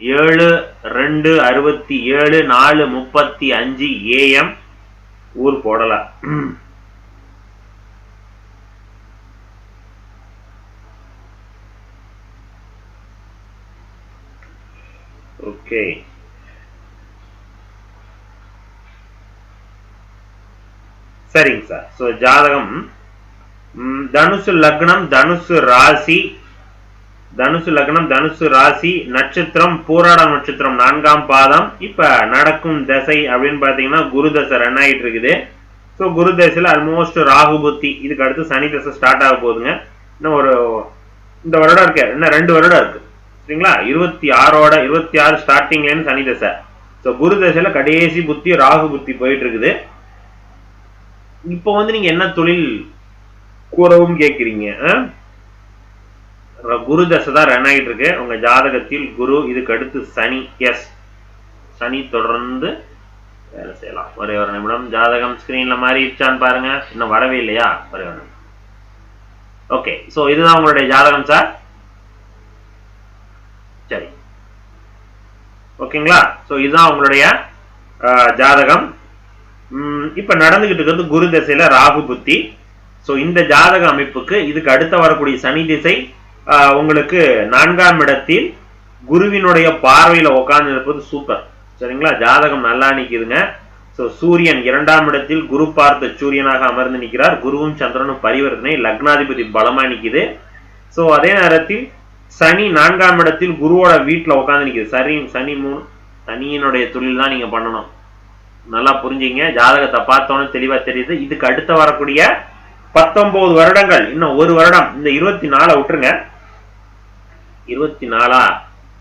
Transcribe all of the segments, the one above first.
ஏழு ரெண்டு அறுபத்தி ஏழு நாலு முப்பத்தி அஞ்சு ஏஎம் ஊர் போடலாம் ஓகே சரிங்க சார். ஸோ ஜாதகம். தனுசு லக்னம் தனுசு ராசி தனுசு லக்னம் தனுசு ராசி நட்சத்திரம் பூராட நட்சத்திரம் நான்காம் பாதம். இப்ப நடக்கும் தசை அப்படின்னு பாத்தீங்கன்னா குரு தசை ரன் ஆயிட்டு இருக்குது. ஸோ குரு தசையில ஆல்மோஸ்ட் ராகு புத்தி. இதுக்கு அடுத்து சனி தசை ஸ்டார்ட் ஆக போகுதுங்க. இன்னும் ஒரு இந்த வருடம் இருக்கு. இன்னும் ரெண்டு வருடம் இருக்கு. சரிங்களா? இருபத்தி ஆறோட இருபத்தி ஆறு ஸ்டார்டிங்லேருந்து சனி தசை. ஸோ குரு தசையில கடைசி புத்தி ராகு புத்தி போயிட்டு இருக்குது. இப்போ வந்து நீங்க என்ன தொழில் கூறவும் கேட்குறீங்க குரு தசை தான் ரன் ஆகிட்டு இருக்கு. உங்க ஜாதகத்தில் குரு இதுக்கு அடுத்து சனி எஸ் சனி தொடர்ந்து வேலை செய்யலாம். ஒரே ஒரு நிமிடம். ஜாதகம் ஸ்கிரீன்ல மாறிடுச்சான்னு பாருங்க. இன்னும் வரவே இல்லையா? ஒரே ஒரு நிமிடம். ஓகே ஸோ இதுதான் உங்களுடைய ஜாதகம் சார் சரி. ஓகேங்களா ஸோ இதுதான் உங்களுடைய ஜாதகம். ம், இப்ப நடந்துகிட்டு இருக்கிறது குரு திசையில ராகு புத்தி. ஸோ இந்த ஜாதக அமைப்புக்கு இதுக்கு அடுத்த வரக்கூடிய சனி திசை உங்களுக்கு நான்காம் இடத்தில் குருவினுடைய பார்வையில உட்கார்ந்து இருப்பது சூப்பர் சரிங்களா? ஜாதகம் நல்லா நிக்குதுங்க. ஸோ சூரியன் இரண்டாம் இடத்தில் குரு பார்த்த சூரியனாக அமர்ந்து நிற்கிறார் குருவும் சந்திரனும் பரிவர்த்தனை லக்னாதிபதி பலமா நிக்குது. ஸோ அதே நேரத்தில் சனி நான்காம் இடத்தில் குருவோட வீட்டில் உட்காந்து நிக்குது. சரி சனி மூணு சனியினுடைய தொழில் தான் நீங்க பண்ணணும். நல்லா புரிஞ்சுங்க. ஜாதகத்தை பார்த்தோன்னே தெளிவா தெரியுது. இதுக்கு அடுத்து வரக்கூடிய பத்தொன்பது வருடங்கள் இன்னும் ஒரு வருடம் இந்த இருபத்தி நாலு விட்டுருங்க. இருபத்தி நாலா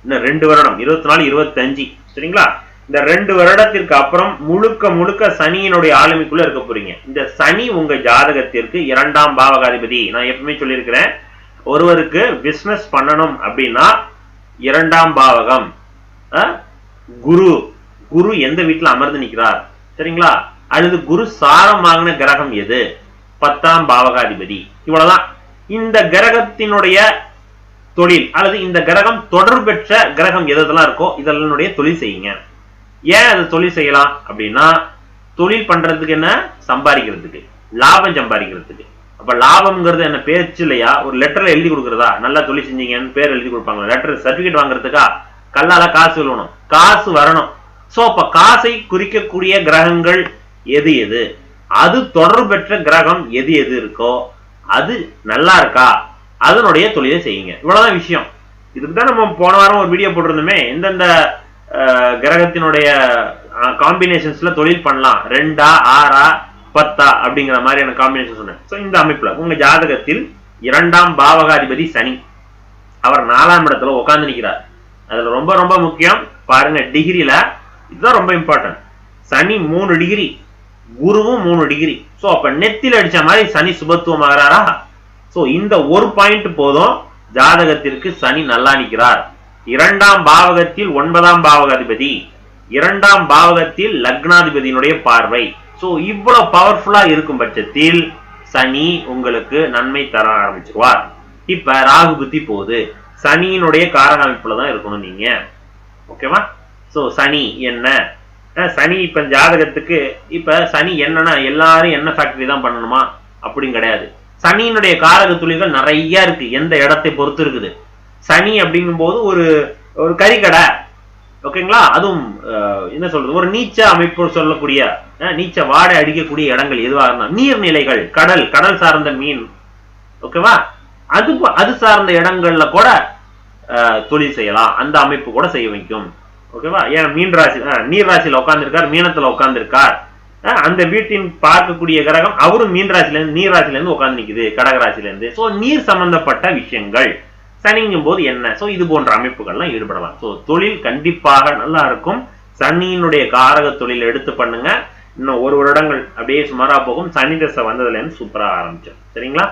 இன்னும் ரெண்டு வருடம் இருபத்தி நாலு இருபத்தஞ்சு. சரிங்களா? இந்த ரெண்டு வருடத்திற்கு அப்புறம் முழுக்க முழுக்க சனியினுடைய ஆளுமைக்குள்ள இருக்க போறீங்க. இந்த சனி உங்க ஜாதகத்திற்கு இரண்டாம் பாவகாதிபதி. நான் எப்பவுமே சொல்லியிருக்கிறேன் ஒருவருக்கு பிசினஸ் பண்ணணும் அப்படின்னா இரண்டாம் பாவகம் குரு. குரு எந்த வீட்டுல அமர்ந்து நிற்கிறார் சரிங்களா? அல்லது குரு சாரம் வாங்கின கிரகம் எது? பத்தாம் பாவகாதிபதி. இவ்வளவுதான். இந்த கிரகத்தினுடைய தொழில் அல்லது இந்த கிரகம் தொடர்பு பெற்ற கிரகம் எதெல்லாம் இருக்கோ இதெல்லாம் தொழில் செய்யுங்க. ஏன் அது தொழில் செய்யலாம்? அப்படின்னா தொழில் பண்றதுக்கு என்ன? சம்பாதிக்கிறதுக்கு. லாபம் சம்பாதிக்கிறதுக்கு. அப்ப லாபம்ங்கிறது என்ன? பேச்சு இல்லையா? ஒரு லெட்டர்ல எழுதி கொடுக்குறதா? நல்லா தொழில் செஞ்சீங்கன்னு பேர் எழுதி கொடுப்பாங்க லெட்டர் சர்டிபிகேட் வாங்குறதுக்கா? கல்லால காசு விழுவணும் காசு வரணும். சோ அப்ப காசை குறிக்கக்கூடிய கிரகங்கள் எது எது? அது தொடர்பு பெற்ற கிரகம் எது எது இருக்கோ அது நல்லா இருக்கா? அதனுடைய தொழிலை செய்யுங்க. இவ்வளவுதான் விஷயம். இதுக்கு தான் நம்ம போன வாரம் ஒரு வீடியோ போட்டிருந்தோமே. எந்தெந்த கிரகத்தினுடைய காம்பினேஷன்ஸ்ல தொழில் பண்ணலாம். ரெண்டா ஆறா பத்தா அப்படிங்கிற மாதிரியான காம்பினேஷன் சொன்னேன். ஸோ இந்த அமைப்புல உங்க ஜாதகத்தில் இரண்டாம் பாவகாதிபதி சனி. அவர் நாலாம் இடத்துல உட்கார்ந்து நிற்கிறார். அதுல ரொம்ப ரொம்ப முக்கியம். பாருங்க டிகிரியில இதுதான் ரொம்ப இம்பார்ட்டன்ட் சனி மூணு டிகிரி குருவும் மூணு டிகிரி ஸோ அப்ப நெத்தில் அடிச்ச மாதிரி சனி சுபத்துவம் ஆகிறாரா? ஸோ இந்த ஒரு பாயிண்ட் போதும் ஜாதகத்திற்கு சனி நல்லா நிற்கிறார். இரண்டாம் பாவகத்தில் ஒன்பதாம் பாவகாதிபதி. இரண்டாம் பாவகத்தில் லக்னாதிபதியினுடைய பார்வை. ஸோ இவ்வளவு பவர்ஃபுல்லா இருக்கும் பட்சத்தில் சனி உங்களுக்கு நன்மை தர ஆரம்பிச்சிருவார். இப்ப ராகு புத்தி போகுது. சனியினுடைய காரண அமைப்புல தான் இருக்கணும் நீங்க. ஓகேவா சோ சனி என்ன? சனி இப்ப ஜாதகத்துக்கு இப்ப சனி என்னன்னா எல்லாரும் என்ன ஃபேக்டரி தான் பண்ணணுமா? அப்படின்னு கிடையாது. சனியினுடைய காரக துளிகள் நிறைய இருக்கு. எந்த இடத்தை பொறுத்து இருக்குது? சனி அப்படிங்கும் போது ஒரு ஒரு கறிக்கடை. ஓகேங்களா? அதுவும் அஹ், என்ன சொல்றது? ஒரு நீச்ச அமைப்பு சொல்லக்கூடிய அஹ், நீச்ச வாடை அடிக்கக்கூடிய இடங்கள் எதுவாக இருந்தாலும். நீர்நிலைகள் கடல் கடல் சார்ந்த மீன். ஓகேவா? அது அது சார்ந்த இடங்கள்ல கூட தொழில் செய்யலாம். அந்த அமைப்பு கூட செய்ய வைக்கும். ஓகேவா ஏன் மீன் ராசி நீர் ராசியில உட்காந்துருக்கார் மீனத்துல உட்காந்துருக்கார் அந்த வீட்டின் பார்க்கக்கூடிய கிரகம் அவரும் மீன் ராசில இருந்து நீர் ராசில இருந்து உட்காந்து நிக்குது கடக ராசில இருந்து சோ நீர் சம்பந்தப்பட்ட விஷயங்கள் சனிங்கும் போது என்ன? சோ இது போன்ற அமைப்புகள்லாம் ஈடுபடலாம். சோ தொழில் கண்டிப்பாக நல்லா இருக்கும். சனியினுடைய காரக தொழில் எடுத்து பண்ணுங்க. இன்னும் ஒரு வருடங்கள் அப்படியே சுமாரா போகும். சனி தசை வந்ததுல இருந்து சூப்பரா ஆரம்பிச்சோம் சரிங்களா?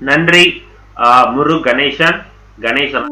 நன்றி. ஆஹ் முரு கணேசன். கணேசன்.